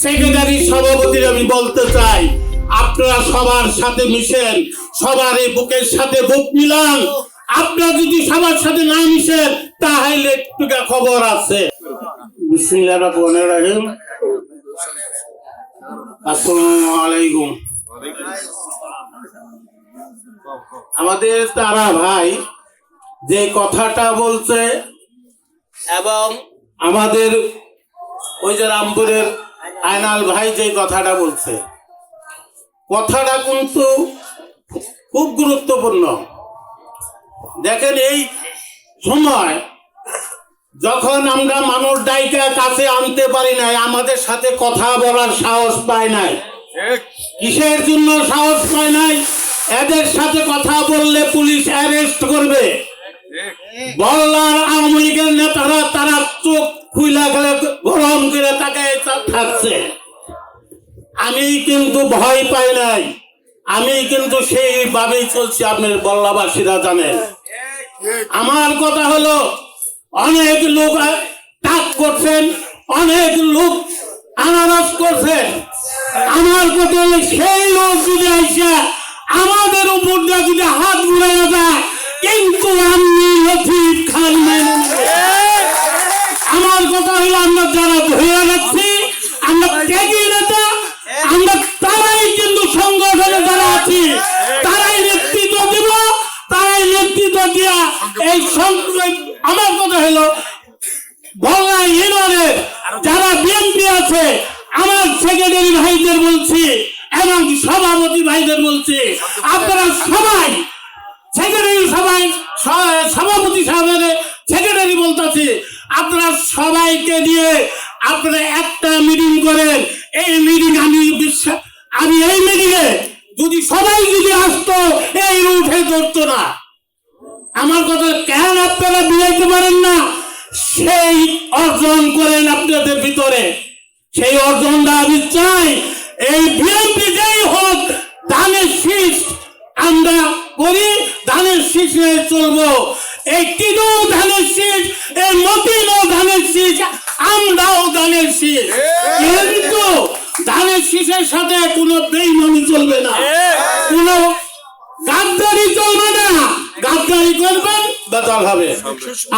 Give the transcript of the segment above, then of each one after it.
Secretary সভাপতির আমি বলতে চাই, আপনারা সবার সাথে মিশেন, সবার এই বুকের সাথে বুক মিলান। আপনারা যদি সবার সাথে না মিশেন, তাহলে একটু খবর আছে। আলাইকুম। আমাদের তারা ভাই যে কথাটা বলছে, এবং আমাদের ওই যে রামপুরের আয়নাল ভাই যে কথাটা বলছে, কথাটা কিন্তু খুব গুরুত্বপূর্ণ। দেখেন এই সময় যখন আমরা মানুষ ডাইকা কাছে আনতে পারি নাই, আমাদের সাথে কথা বলার সাহস পায় নাই। কিসের জন্য সাহস পায় নাই? এদের সাথে কথা বললে পুলিশ অ্যারেস্ট করবে। বল্লার আওয়ামী লীগের নেতারা তারা চোখ খুইলা গরম করে তাকে থাকছে আমি কিন্তু ভয় পাই নাই। আমি কিন্তু সেইভাবেই চলছি, আপনার বল্লাবাসীরা জানেন। আমার কথা হলো, অনেক লোক টাক করছেন, অনেক লোক আনারস করছেন। আমার কথা হলো, সেই লোক যদি আইসা আমাদের উপর যদি হাত ঘুরে যায় কিন্তু আমি লতিফ খান মেনে নেব। আমার কথা হলো আমরা যারা ধরে রাখছি আমরা ত্যাগী নেতা আমরা তারাই কিন্তু সংগঠনে যারা আছি তারাই নেতৃত্ব দিব তারাই নেতৃত্ব দিয়া এই সংগ্রাম আমার কথা হলো যারা বিএনপি আছে, আমার সেক্রেটারি ভাইদের বলছি এবং সভাপতি ভাইদের বলছি, আপনারা সবাই সবাই সভাপতি সাহেবের সেক্রেটারি বলতেছি, আপনারা সবাইকে দিয়ে আপনারা একটা মিটিং করেন। এই মিটিং আমি বিশ্বাস আমি এই মিটিংয়ে যদি সবাই যদি আসতো, এই উঠে ধরতো না। আমার কথা কেন আপনারা বিলাইতে পারেন না? সেই অর্জন করেন আপনাদের ভিতরে। সেই অর্জনটা আমি চাই এই বিএনপি যেই হোক, ধানের শীষ আমরা করি, ধানের শীষ চলবো। এই কিনো ধানের শীষ, এই মতিনও ধানের শীষ, আমরাও ধানের শীষ। কিন্তু ধানের শীষের সাথে কোনো বেইমানি চলবে না। কোনো গাদ্দারি চলবে না। গাদ্দারি করবেন বেতাল হবে।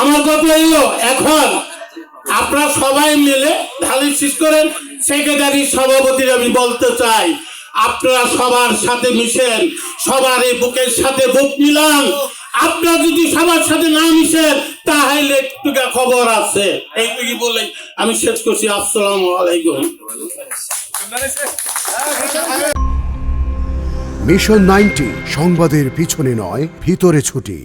আমার কথা হইল, এখন আপনারা সবাই মিলে ঢালি শেষ করেন। সেক্রেটারি সভাপতির আমি বলতে চাই, আপনারা সবার সাথে মিশেন, সবার এই বুকের সাথে বুক মিলান। আপনারা যদি সবার সাথে না মিশেন, তাহলে একটু খবর আছে। এইটুকু বলে আমি শেষ করছি। আসসালামু আলাইকুম। মিশন নাইনটি, সংবাদের পিছনে নয়, ভিতরে ছুটি।